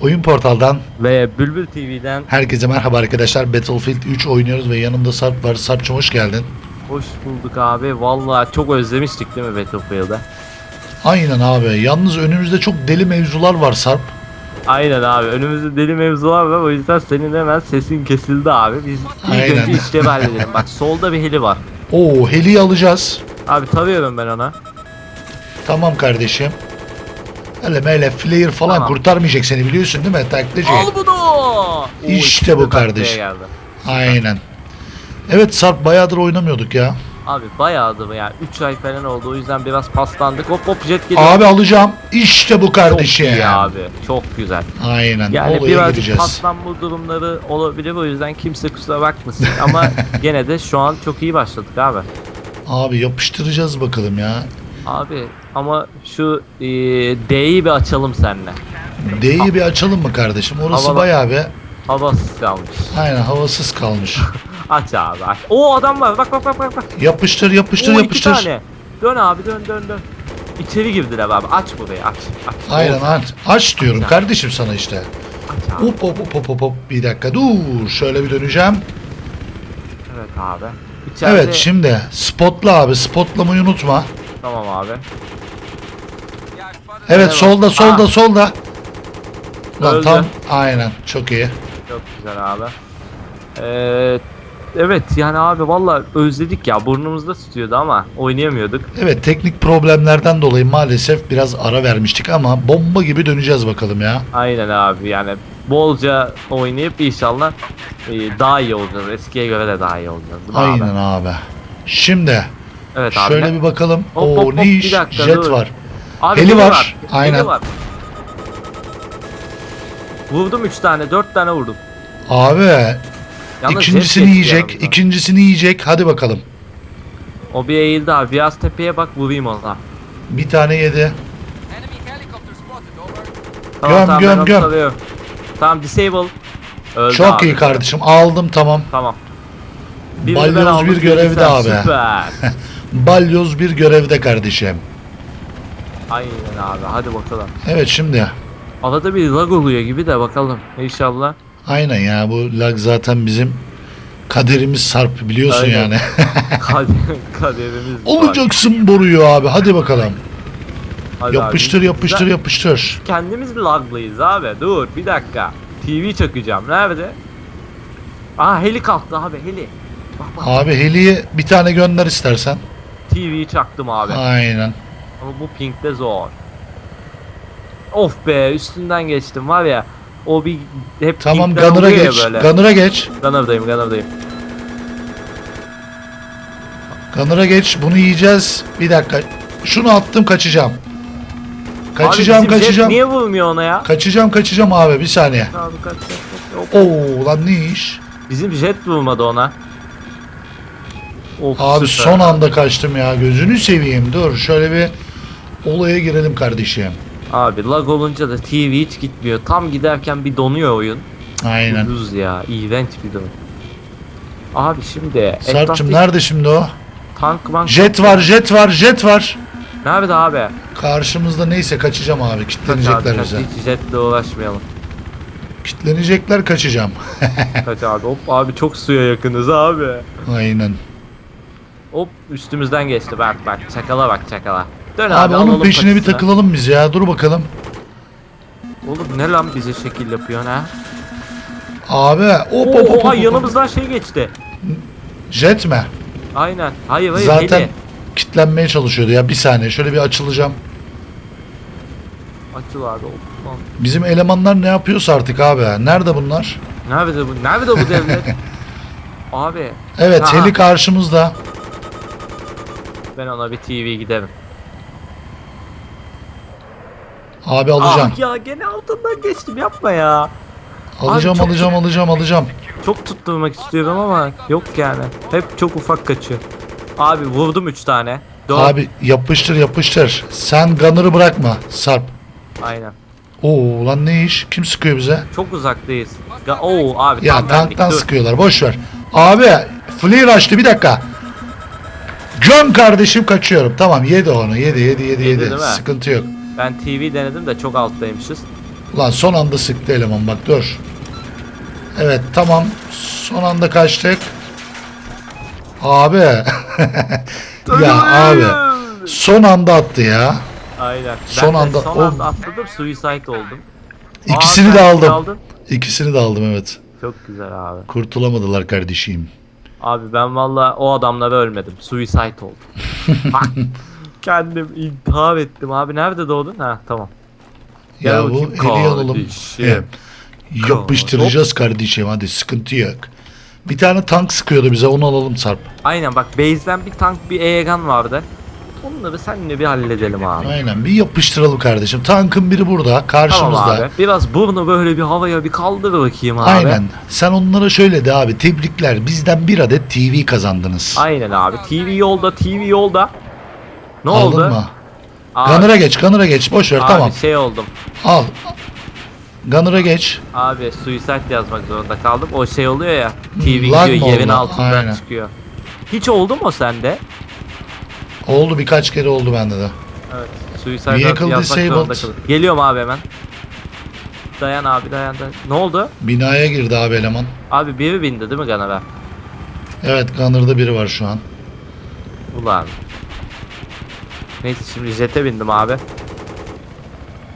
Oyun Portal'dan Ve Bülbül TV'den herkese merhaba arkadaşlar. Battlefield 3 oynuyoruz ve yanımda Sarp var. Sarp'cığım hoş geldin. hoş bulduk abi. Vallahi çok özlemiştik değil mi Battlefield'ı? Aynen abi. Yalnız önümüzde çok deli mevzular var Sarp. Aynen abi. Önümüzde deli mevzular var. O yüzden senin hemen sesin kesildi abi. Biz ilk Aynen. önce işlevi halledelim. Bak solda bir heli var. Oo heliyi alacağız. Abi tarıyorum ben ona. Tamam kardeşim. Öyle meyle flare falan Tamam. kurtarmayacak seni biliyorsun değil mi? Taklacı. Al bunu. Oo, İşte bu taklaya kardeş. geldi. Aynen. Evet Sarp bayağıdır oynamıyorduk ya. Abi bayağıdır yani 3 ay falan oldu o yüzden biraz paslandık. Hop hop jet geliyor. Abi alacağım. İşte bu çok kardeşim. iyi abi. Çok güzel. Aynen. Yani Olaya birazcık gireceğiz. paslanma durumları olabilir o yüzden kimse kusura bakmasın ama gene de şu an çok iyi başladık abi. Abi yapıştıracağız bakalım ya. Abi ama şu e, D'yi bir açalım seninle. D'yi bir açalım mı kardeşim? Orası Havalı. bayağı bir Havasız kalmış. aynen havasız kalmış. Aç abi aç. O adam var bak bak bak bak. bak. Yapıştır yapıştır Oo, iki yapıştır. tane. Dön abi dön dön dön. İçeri girdiler abi aç burayı aç. aç. Aynen Oo, aç. Aç diyorum Güzel. kardeşim sana işte. Aç abi. Hop hop hop hop hop. Bir dakika dur. Şöyle bir döneceğim. Evet abi. İçeride... Evet şimdi spotla abi. Spotlamayı unutma. Tamam abi. Evet solda solda Aa. solda. Lan Öldü. tam aynen çok iyi. Çok güzel abi. Ee, evet yani abi valla özledik ya burnumuzda tutuyordu ama oynayamıyorduk. Evet teknik problemlerden dolayı maalesef biraz ara vermiştik ama bomba gibi döneceğiz bakalım ya. Aynen abi yani bolca oynayıp inşallah e, daha iyi olacağız. Eskiye göre de daha iyi olacağız. değil mi Aynen Abi? abi. Şimdi Evet abi. şöyle bir bakalım. Hop, Oo hop, ne bir iş? dakika, Jet dur. var. Abi Heli heli var, Heli aynen. var. Vurdum 3 tane 4 tane vurdum. Abi Yalnız ikincisini jet yiyecek. yalnız. ikincisini yiyecek. Hadi bakalım. O bir eğildi abi biraz tepeye bak vurayım ona. Bir tane yedi. Enemy helicopter spotted, over. Tamam, Göm, tamam, göm, ben onu göm. salıyorum. Tamam disable. Öldü Çok abi. iyi kardeşim. Aldım tamam. Tamam. Ben Balyoz bir görevde abi. Süper. Balyoz bir görevde kardeşim. Aynen abi hadi bakalım. Evet şimdi. Arada bir lag oluyor gibi de bakalım inşallah. Aynen ya bu lag zaten bizim kaderimiz Sarp biliyorsun Aynen. yani. Kader, kaderimiz. Olacaksın boruyu abi. Hadi bakalım. Hadi Yapıştır abi. yapıştır Güzel. yapıştır. Kendimiz laglıyız abi dur bir dakika. TV çakacağım nerede? Aa heli kalktı abi heli. Bak bak Abi heliyi bir tane gönder istersen. TV'yi çaktım abi. Aynen. Ama bu pinkte zor. Of be üstünden geçtim var ya. O bir hep Tamam pinkler Gunner'a oluyor ya geç. böyle. Gunner'a geç. Gunner'dayım Gunner'dayım. Gunner'a geç. Bunu yiyeceğiz. Bir dakika. Şunu attım kaçacağım. Abi Kaçacağım jet kaçacağım. niye vurmuyor ona ya? Kaçacağım kaçacağım abi bir saniye. Abi kaç kaç kaç. Oo lan ne iş? Bizim jet vurmadı ona. Of, Abi süper. son anda kaçtım ya. Gözünü seveyim. Dur şöyle bir olaya girelim kardeşim. Abi lag olunca da TV hiç gitmiyor. Tam giderken bir donuyor oyun. Aynen. Ucuz ya. iğrenç bir durum. Abi şimdi Sarp'cım nerede şimdi o? tank mank Jet var, jet var, jet var. Nerede abi? Karşımızda neyse kaçacağım abi. Kaç abi Kitlenecekler kaç bize. hiç jetle uğraşmayalım. Kitlenecekler kaçacağım. Kaç abi hop abi çok suya yakınız abi. Aynen. Hop üstümüzden geçti bak bak çakala bak çakala. Dön abi, Abi onun peşine bir patisine. takılalım biz ya. Dur bakalım. Oğlum ne lan bize şekil yapıyorsun ha? Abi hop hop hop. hop, yanımızdan şey geçti. Jet mi? Aynen. Hayır hayır Zaten heli. kitlenmeye çalışıyordu ya. Bir saniye şöyle bir açılacağım. Açıl abi hop. Bizim elemanlar ne yapıyorsa artık abi. Nerede bunlar? Nerede bu? Nerede bu devlet? abi Evet Aha. heli karşımızda. Ben ona bir TV giderim. Abi alacağım. Ah ya gene altından geçtim yapma ya. alacağım çok- alacağım alacağım alacağım. Çok tutturmak istiyorum ama yok yani. Hep çok ufak kaçıyor. Abi vurdum 3 tane. 4. Abi yapıştır yapıştır. Sen gunner'ı bırakma Sarp. Aynen. Oo lan ne iş? Kim sıkıyor bize? Çok uzaktayız. Ya, oo abi Ya tam tanktan. Dur. sıkıyorlar. Boş ver. Abi flare açtı bir dakika. Göm kardeşim kaçıyorum. Tamam yedi onu. Yedi yedi yedi Yedi yedi. değil mi? Sıkıntı yok. Ben TV denedim de çok alttaymışız. Ulan son anda sıktı eleman bak dur. Evet tamam. Son anda kaçtık. Abi. ya abi. Son anda attı ya. Aynen. Son ben anda- de son o- anda atladım suicide oldum. İkisini Aa, de sen aldım. aldın. İkisini de aldım evet. Çok güzel abi. Kurtulamadılar kardeşim. Abi ben valla o adamlara ölmedim. Suicide oldum. Kendim intihar ettim abi. Nerede doğdun? Ha tamam. Gel Ya bu eli alalım. He, Yapıştıracağız kardeşim hadi sıkıntı yok. Bir tane tank sıkıyordu bize onu alalım Sarp. Aynen bak base'den bir tank bir Egan vardı. Onları seninle bir halledelim abi. Aynen bir yapıştıralım kardeşim. Tankın biri burada Tamam karşımızda. abi. Biraz burnu böyle bir havaya bir kaldır bakayım abi. Aynen. Sen onlara şöyle de abi tebrikler bizden bir adet TV kazandınız. Aynen abi. TV yolda, TV yolda. Ne Aldın oldu? mı? Abi, Gunner'a geç, Gunner'a geç. Boş ver abi tamam. şey oldum. Al. Gunner'a geç. Abi suicide yazmak zorunda kaldım. O şey oluyor ya. TV lag gidiyor yerin oldu? altından Aynen. çıkıyor. Hiç oldu mu sende? Oldu birkaç kere oldu bende de. Evet. Suicide Vehicle yazmak disabled. zorunda kaldım. Geliyorum abi hemen. Dayan abi dayan dayan. Ne oldu? Binaya girdi abi eleman. Abi biri bindi değil mi Gunner'a? Evet Gunner'da biri var şu an. Ulan. Neyse şimdi jete bindim abi.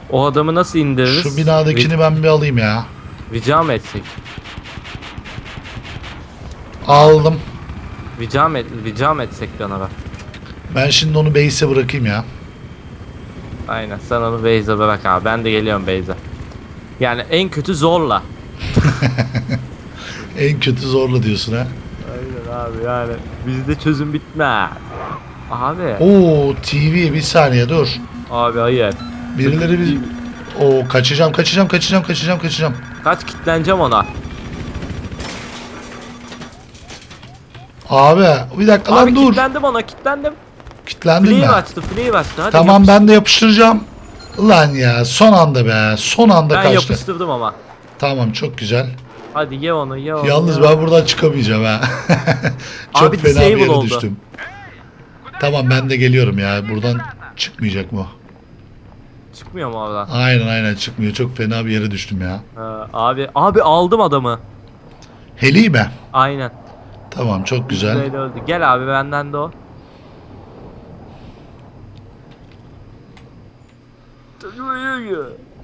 O adamı nasıl indiririz? Şu binadakini ben bir alayım ya. Rica mı etsek? Aldım. Rica mı, et, rica mı etsek Gunner'a? Ben şimdi onu base'e bırakayım ya. Aynen sen onu Beyza bırak abi. Ben de geliyorum Beyza. Yani en kötü zorla. En kötü zorla diyorsun ha. Aynen abi yani. Bizde çözüm bitmez. Abi. Oo TV bir saniye dur. Abi hayır. Birileri bir... Oo kaçacağım kaçacağım kaçacağım kaçacağım kaçacağım. Kaç kitleneceğim ona. Abi bir dakika lan abi dur. kitlendim ona kitlendim. Kitlendim Flame ben. açtı flame açtı. Hadi Tamam yapış- ben de yapıştıracağım. Lan ya son anda be. Son anda Ben kaçtı. yapıştırdım ama. Tamam çok güzel. Hadi ye onu ye onu. Yalnız ye ben buradan çıkamayacağım ha. çok Abi fena bir disable yere oldu. düştüm. Tamam ben de geliyorum ya. Buradan çıkmayacak mı? o? onu. Çıkmıyor mu oradan? Aynen aynen çıkmıyor. Çok fena bir yere düştüm ya. Ha, abi abi aldım adamı. Heli mi? Aynen. Tamam çok güzel. Böyle öldü. Gel abi benden de o.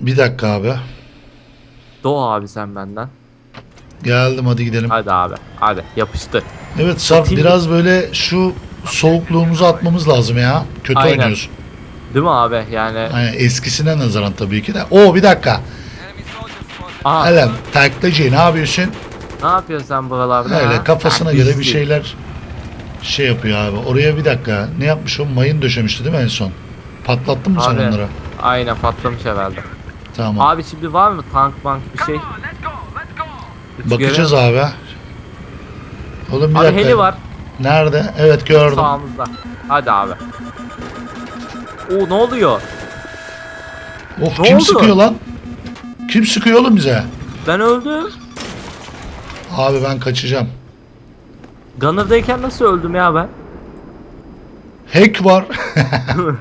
Bir dakika abi. Doğu abi sen benden. Geldim hadi gidelim. Hadi abi. Hadi yapıştı. Evet Sarp Atayım. biraz böyle şu soğukluğumuzu atmamız lazım ya. Kötü Aynen. oynuyoruz. Değil mi abi? Yani Aynen, eskisine nazaran tabii ki de. Oo bir dakika. Aha, Alem taklacı ne yapıyorsun? ne yapıyorsun sen buralarda? Öyle ha? kafasına Ha, göre bir şeyler şey yapıyor abi. Oraya bir dakika. Ne yapmış o? Mayın döşemişti değil mi en son? Patlattın mı sen Abi, onları? Aynen patlamış herhalde. Tamam. Abi şimdi var mı tank bank bir şey? Hiç Bakacağız abi. Oğlum bir Abi dakika. heli var Nerede? Evet gördüm. sağımızda. Hadi abi. Oo ne oluyor? Of Ne kim oldu? sıkıyor lan? Kim sıkıyor oğlum bize? Ben öldüm. Abi ben kaçacağım. Gunner'dayken nasıl öldüm ya ben? Hack var.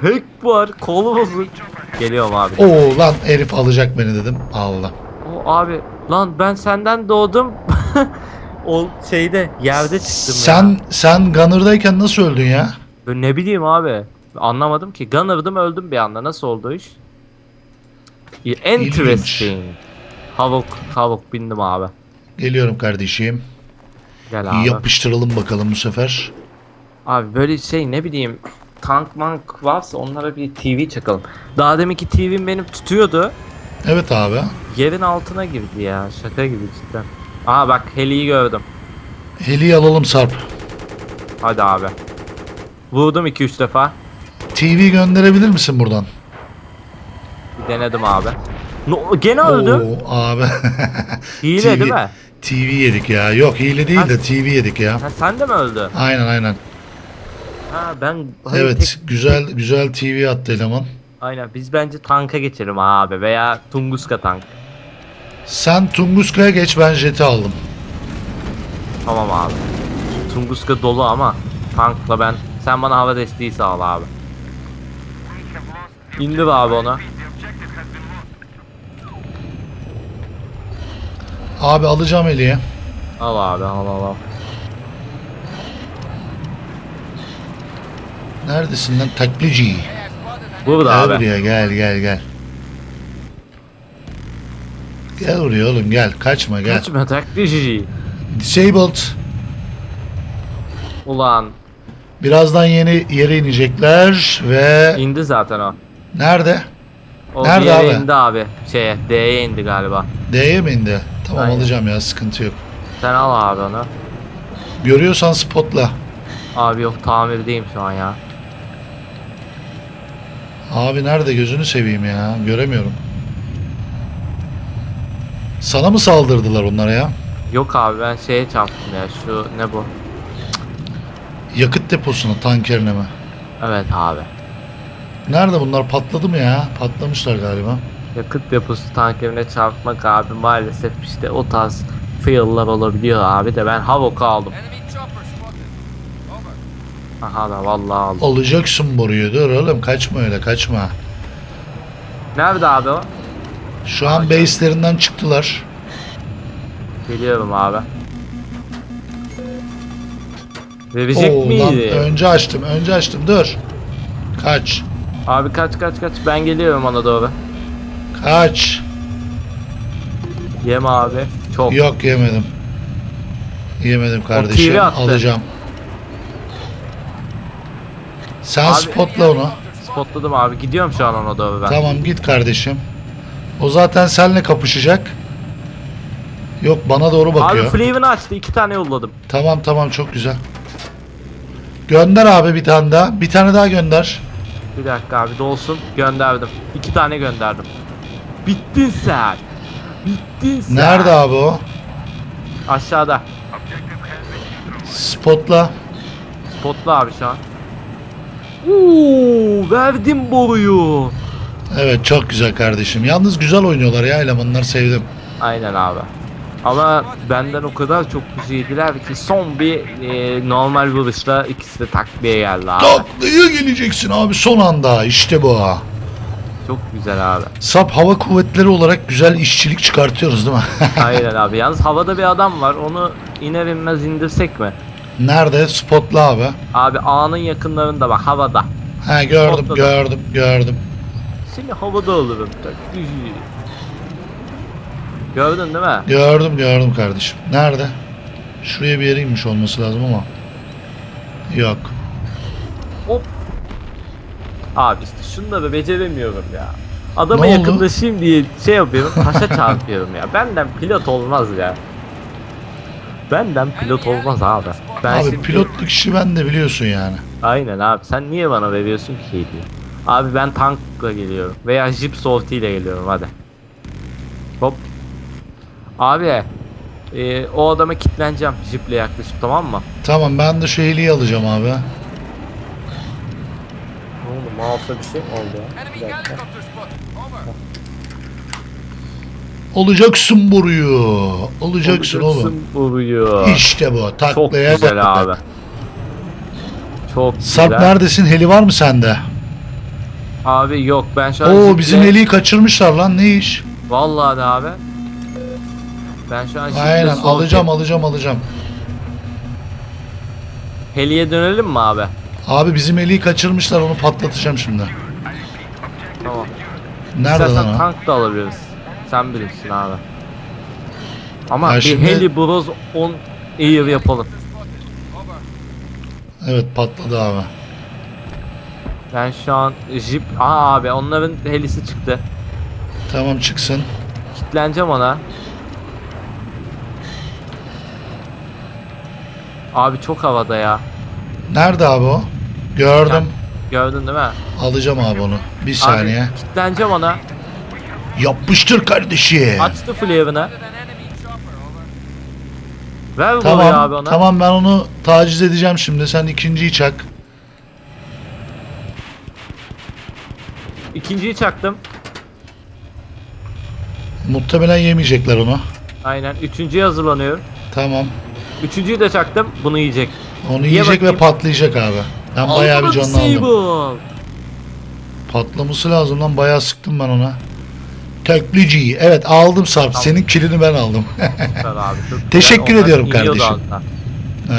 Hack var, kolu bozuk. Geliyorum abi. Oo lan herif alacak beni dedim. Allah. O abi lan ben senden doğdum. o şeyde yerde çıktım Sen ya. sen Gunner'dayken nasıl öldün ya? Ben ne bileyim abi. Anlamadım ki. Gunner'dım öldüm bir anda. Nasıl oldu iş? Interesting. Havok, havok bindim abi. Geliyorum kardeşim. Gel abi. Yapıştıralım bakalım bu sefer. Abi böyle şey ne bileyim tank mank varsa onlara bir TV çakalım. Daha deminki TV'm benim tutuyordu. Evet abi. Yerin altına girdi ya. Şaka gibi cidden. Aa bak heliyi gördüm. Heli'yi alalım Sarp. Hadi abi. Vurdum 2-3 defa. TV gönderebilir misin buradan? Bir denedim abi. No, gene öldüm. Oo abi. Hile TV değil mi? TV yedik ya. Yok hile değil Ha- de TV yedik ya. Ha, sen de mi öldün? Aynen aynen. Ha ben Evet tek- güzel güzel TV attı eleman. aynen biz bence tanka geçelim abi veya Tunguska tank. Sen Tunguska'ya geç ben jeti aldım. Tamam abi. Tunguska dolu ama tankla ben sen bana hava desteği sağla abi. İndir abi ona. Abi alacağım Eli'ye. Al abi al al al. Neredesin lan taklici? Burada Gel abi. buraya gel gel gel. Gel buraya oğlum gel. Kaçma gel. Kaçma taklici. Disabled. Ulan Birazdan yeni yere inecekler ve indi zaten o. nerede? O Nerede abi? indi abi. Şeye D'ye indi galiba. D'ye mi indi? Tamam Aynen. alacağım ya sıkıntı yok. Sen al abi onu. Görüyorsan spotla. Abi yok tamirdeyim şu an ya. Abi nerede gözünü seveyim ya göremiyorum. Sana mı saldırdılar onlara ya? Yok abi ben şeye çarptım ya şu ne bu? Yakıt deposuna tankerine mi? Evet abi. Nerede bunlar patladı mı ya? Patlamışlar galiba. Yakıt deposu tankerine çarpmak abi maalesef işte o tarz fail'lar olabiliyor abi de ben Havok'u aldım. enemy chopper spotted. Over. Aha da vallahi aldım. Olacaksın boruyu dur oğlum kaçma öyle kaçma. Nerede abi o? Şu an base'lerinden çıktılar. Geliyorum abi. Verecek Oo, lan, miydi? önce açtım önce açtım dur. Kaç. Abi kaç kaç kaç ben geliyorum ona doğru. Kaç. Yem abi. Çok. Yok yemedim. Yemedim kardeşim. kivi attı. Alacağım. Sen Abi- spotla onu. Spotladım abi. Gidiyorum şu an ona doğru ben. Tamam git kardeşim. O zaten seninle kapışacak. Yok bana doğru bakıyor. Abi Flaven'ı açtı. iki tane yolladım. Tamam tamam çok güzel. Gönder abi bir tane daha. Bir tane daha gönder. Bir dakika abi dolsun. Gönderdim. İki tane gönderdim. Bittin sen. Bittin sen. Nerede abi o? Aşağıda. Spotla. Spotla abi şu an. Uuu verdim boruyu. Evet çok güzel kardeşim. Yalnız güzel oynuyorlar ya elemanlar sevdim. Aynen abi. Ama benden o kadar çok güzeldiler ki son bir e, normal vuruşla ikisi de takviye geldi abi. Taklaya geleceksin abi son anda. İşte bu. Çok güzel abi. SAP hava kuvvetleri olarak güzel işçilik çıkartıyoruz değil mi? Aynen abi. Yalnız havada bir adam var. Onu iner inmez indirsek mi? Nerede? Spotla abi. Abi ağanın yakınlarında bak havada. Ha gördüm Spotladım. gördüm gördüm. Seni havada alırım. Gördün değil mi? Gördüm gördüm kardeşim. Nerede? Şuraya bir yere inmiş olması lazım ama. Yok. Hop. Abi işte şunları beceremiyorum ya. Adama Ne oldu? yakınlaşayım diye şey yapıyorum, taşa çarpıyorum ya. Benden pilot olmaz ya. Benden pilot olmaz abi. Ben abi şimdi- pilotluk işi ben de biliyorsun yani. Aynen abi. Sen niye bana veriyorsun ki hediye? Abi ben tankla geliyorum. Veya jip sorti ile geliyorum hadi. Hop. Abi. e, o adama kilitleneceğim jiple yaklaşıp tamam mı? Tamam ben de şu heliyi alacağım abi. Ne oldu? Mouse'a bir şey mi oldu Bir dakika. Spotted. Over. Olacaksın. Olacaksın, oğlum. Olacaksın vuruyor. İşte bu. Çok Taklaya güzel bak. abi. Çok Sarp güzel. neredesin? Heli var mı sende? Abi yok ben şu an Oo jiple- bizim heliyi kaçırmışlar lan ne iş? Vallahi de abi. Ben şu an Aynen sol- alacağım alacağım alacağım. Heliye dönelim mi abi? Abi bizim heliyi kaçırmışlar onu patlatacağım şimdi. Tamam. Nerede İstersen lan o? tank da alabiliriz. Sen bilirsin abi. Ama Ya bir şimdi- heli bros 10 air yapalım. Evet patladı abi. Ben şu an jip... Aa abi onların helisi çıktı. Tamam çıksın. Kitleneceğim ona. Abi çok havada ya. Nerede abi o? Gördüm. Gördün değil mi? Alacağım abi onu. Bir saniye. Abi kitleneceğim ona. Yapıştır kardeşi. Açtı. Over. Ver tamam, abi ona. Tamam ben onu taciz edeceğim şimdi. Sen ikinciyi çak. İkinciyi çaktım. Muhtemelen yemeyecekler onu. Aynen. Üçüncüye hazırlanıyorum. Tamam. Üçüncüyü de çaktım. Bunu yiyecek. Onu Ye yiyecek ve bakayım. patlayacak abi. Ben bayağı bir aldım. disable. Patlaması lazım lan. Bayağı sıktım ben ona. Tekliciyi. Evet aldım Sarp. Senin kilini ben aldım. Süper abi. Çok güzel. Teşekkür Onlar ediyorum kardeşim.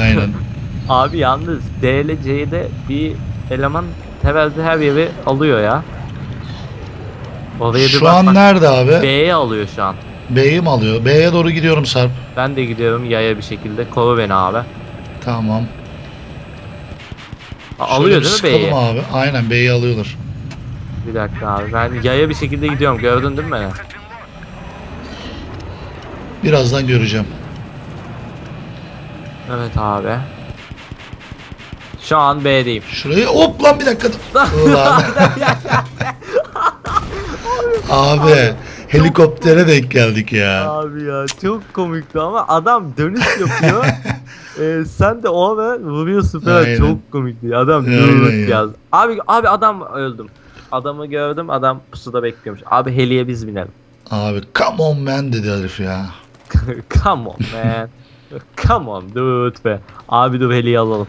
Aynen. Abi yalnız D ile C'de bir eleman herhalde her yeri alıyor ya. Oraya Şu an bak. nerede abi? B'ye alıyor şu an. B'yi mi alıyor? B'ye doğru gidiyorum Sarp. Ben de gidiyorum yaya bir şekilde. Koru beni abi. Tamam. A- Şöyle Alıyor bir değil mi B'yi? abi. Aynen B'yi alıyorlar. Bir dakika abi. Ben yaya bir şekilde gidiyorum. Gördün değil mi beni? Birazdan göreceğim. Evet abi. Şu an B'deyim. Şurayı hop lan bir dakika. Ulan. abi helikoptere denk geldik ya. Abi ya çok komikti ama adam dönüş yapıyor. Ee, sen de o ve vuruyorsun falan Aynen. çok komikti. Adam Aynen dürüst ya. yaz. Abi abi adam öldüm. Adamı gördüm adam pusuda bekliyormuş. Abi heliye biz binelim. Abi come on man dedi herif ya. Come on man. Come on dude be. Abi dur heliyi alalım.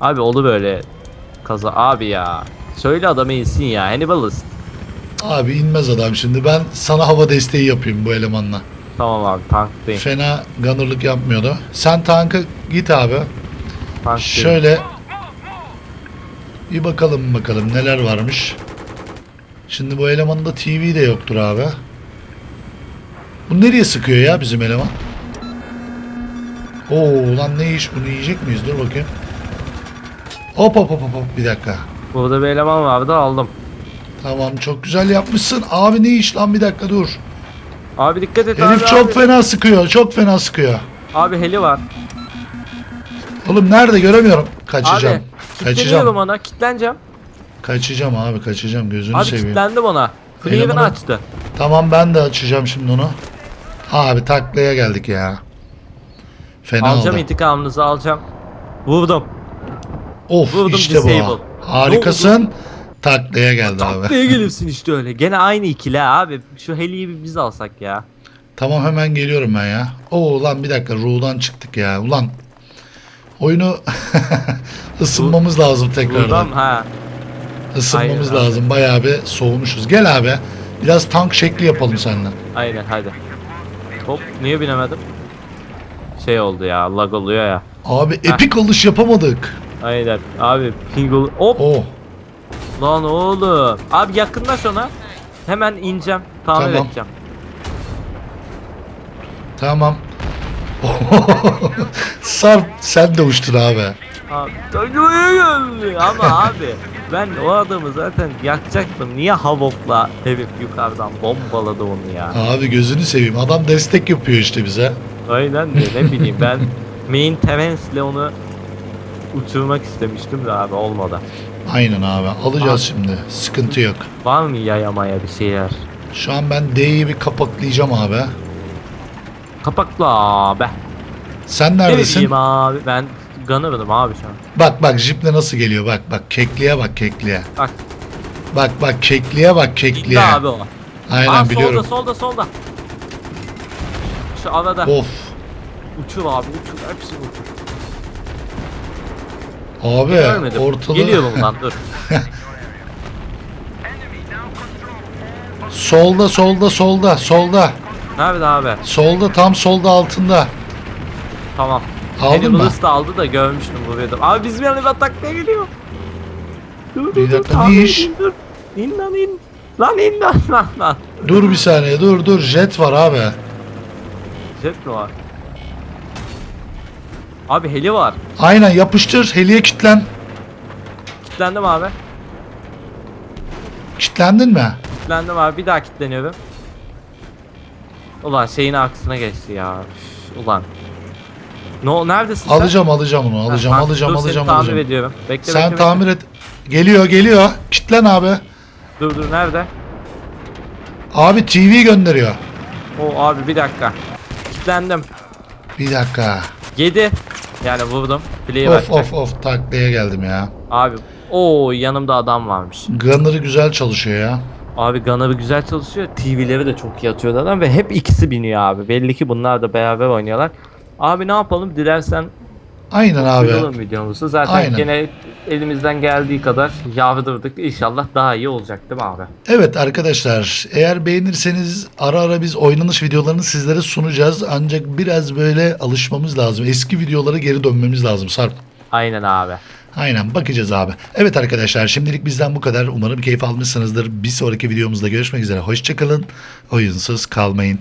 Abi olur böyle kaza. Abi ya. Söyle adama insin ya. Hannibalist. Abi inmez adam şimdi. Ben sana hava desteği yapayım bu elemanla. Tamam abi tanktayım. Fena gunnerlık yapmıyordu. Sen tanka git abi. tanktayım. Şöyle bir bakalım bakalım neler varmış. Şimdi bu elemanda TV de yoktur abi. Bu nereye sıkıyor ya bizim eleman? Oo lan ne iş bunu yiyecek miyiz? Dur bakayım. Hop hop hop hop bir dakika. Burada bir eleman vardı aldım. Tamam çok güzel yapmışsın. Abi ne iş lan bir dakika dur. Abi dikkat et Herif abi. çok abi. fena sıkıyor. Çok fena sıkıyor. Abi heli var. Oğlum nerede göremiyorum. Kaçacağım. Abi kaçacağım. kilitleniyorum ona. Kilitleneceğim. Kaçacağım abi kaçacağım gözünü Abi seveyim. kilitlendim ona. Clear'ını Elemanı- açtı. Tamam ben de açacağım şimdi onu. Abi taklaya geldik ya. Fena alacağım oldu. intikamınızı alacağım. Vurdum. Of Vurdum işte disable. bu. Harikasın. Taklaya geldi abi. Neye gelirsin işte öyle. Gene aynı ikili ha abi. Şu heliyi bir biz alsak ya. Tamam hemen geliyorum ben ya. Oo lan bir dakika Ru'dan çıktık ya. Ulan oyunu ısınmamız lazım tekrardan. Buradan ha. Isınmamız Aynen abi. lazım. Bayağı bir soğumuşuz. Gel abi. Biraz tank şekli yapalım seninle. Aynen hadi. Hop niye binemedim? Şey oldu ya lag oluyor ya. Abi epik alış yapamadık. Aynen abi pingol hop Oh. lan oğlum. Abi yakınlaş ona. Hemen ineceğim. Tamir Tamam. edeceğim. Tamam. Sarp sen de uçtun abi. Abi taklaya geldi ama abi ben o adamı zaten yakacaktım. Niye Havok'la herif yukarıdan bombaladı onu ya? Abi gözünü seveyim. Adam destek yapıyor işte bize. Aynen de ne bileyim ben main Terence'le onu uçurmak istemiştim de abi olmadı. Aynen abi. Alacağız Abi. şimdi. Sıkıntı yok. Var mı yayamaya bir şeyler? Şu an ben D'yi bir kapaklayacağım abi. Kapakla abi. Sen Ne neredesin? bileyim abi ben Gunner'ım abi şu an. Bak bak jiple nasıl geliyor bak bak kekliğe bak kekliğe. Bak Bak bak kekliğe bak indi kekliğe. abi o. Aynen Aa, biliyorum. Solda solda solda. Şu arada Of. uçur abi uçur hepsini uçur. Abi ortalığı Geliyorum lan dur. solda solda solda solda. Nerede abi? Solda tam solda altında. Tamam. Aldın mı? Hannibal da aldı da görmüştüm vuruyordum. Abi bizim yanına taklaya geliyor. Dur Bir dur dur. dakika, abi, ne iş? in, Dur. İn lan in. Lan in lan lan lan. Dur bir saniye dur dur jet var abi. Jet mi var? Abi heli var. Aynen yapıştır heliye kitlen. Kilitlendim abi. Kitlendin mi? Kilitlendim abi. Bir daha kilitleniyorum. Ulan şeyin arkasına geçti ya. Üf, ulan. No, neredesin sen? Alacağım alacağım onu alacağım Ha, alacağım dur, alacağım seni tamir alacağım. ediyorum. Bekle Sen bekle, tamir et. Geliyor geliyor. Kitlen abi. bekle. Dur dur nerede? Abi TV gönderiyor. O abi bir dakika. Kilitlendim. Bir dakika. 7. Yani vurdum. Play'i var. Of of of taklaya geldim ya. Abi. Oo yanımda adam varmış. Gunner'ı güzel çalışıyor ya. Abi Gunner'ı güzel çalışıyor. TV'leri de çok iyi atıyor adam ve hep ikisi biniyor abi. Belli ki bunlar da beraber oynuyorlar. Abi ne yapalım? Dilersen Aynen abi. koyalım videomuzu. Zaten Aynen. gene elimizden geldiği kadar yavdırdık. İnşallah daha iyi olacak değil mi abi? Evet arkadaşlar eğer beğenirseniz ara ara biz oynanış videolarını sizlere sunacağız. Ancak biraz böyle alışmamız lazım. Eski videolara geri dönmemiz lazım Sarp. Aynen abi. Aynen bakacağız abi. Evet arkadaşlar şimdilik bizden bu kadar. Umarım keyif almışsınızdır. Bir sonraki videomuzda görüşmek üzere. Hoşçakalın. Oyunsuz kalmayın.